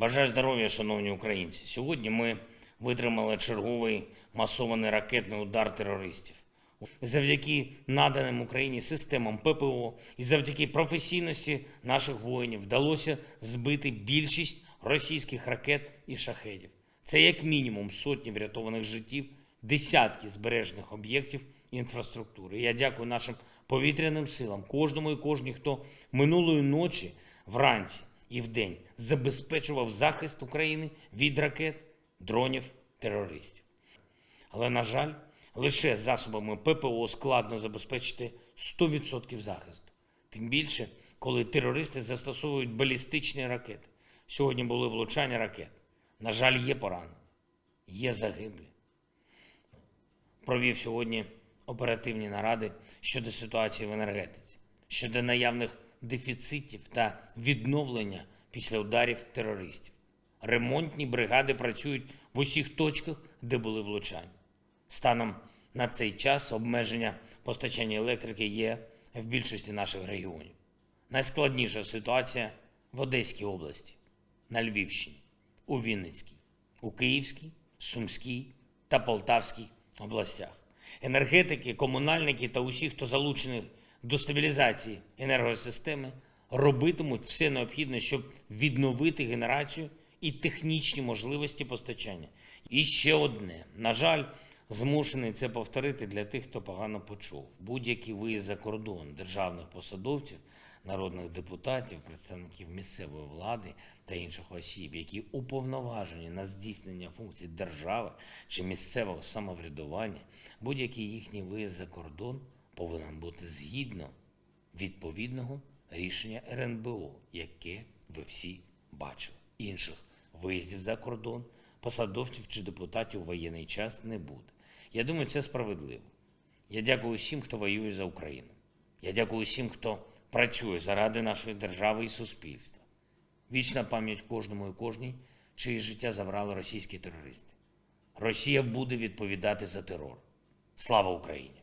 Бажаю здоров'я, шановні українці. Сьогодні ми витримали черговий масований ракетний удар терористів. Завдяки наданим Україні системам ППО і завдяки професійності наших воїнів вдалося збити більшість російських ракет і шахедів. Це як мінімум сотні врятованих життів, десятки збережених об'єктів інфраструктури. Я дякую нашим повітряним силам, кожному і кожній, хто минулої ночі, вранці і вдень забезпечував захист України від ракет, дронів, терористів. Але, на жаль, лише засобами ППО складно забезпечити 100% захисту. Тим більше, коли терористи застосовують балістичні ракети. Сьогодні були влучання ракет. На жаль, є поранені, є загиблі. Провів сьогодні оперативні наради щодо ситуації в енергетиці, щодо наявних дефіцитів та відновлення після ударів терористів. Ремонтні бригади працюють в усіх точках, де були влучання. Станом на цей час обмеження постачання електрики є в більшості наших регіонів. Найскладніша ситуація в Одеській області, на Львівщині, у Вінницькій, у Київській, Сумській та Полтавській областях. Енергетики, комунальники та усі, хто залучений до стабілізації енергосистеми, робитимуть все необхідне, щоб відновити генерацію і технічні можливості постачання. І ще одне, на жаль, змушений це повторити для тих, хто погано почув. Будь-який виїзд за кордон державних посадовців, народних депутатів, представників місцевої влади та інших осіб, які уповноважені на здійснення функцій держави чи місцевого самоврядування, будь-який їхній виїзд за кордон повинен бути згідно відповідного рішення РНБО, яке ви всі бачили. Інших виїздів за кордон, посадовців чи депутатів у воєнний час не буде. Я думаю, це справедливо. Я дякую всім, хто воює за Україну. Я дякую всім, хто працює заради нашої держави і суспільства. Вічна пам'ять кожному і кожній, чиє життя забрали російські терористи. Росія буде відповідати за терор. Слава Україні!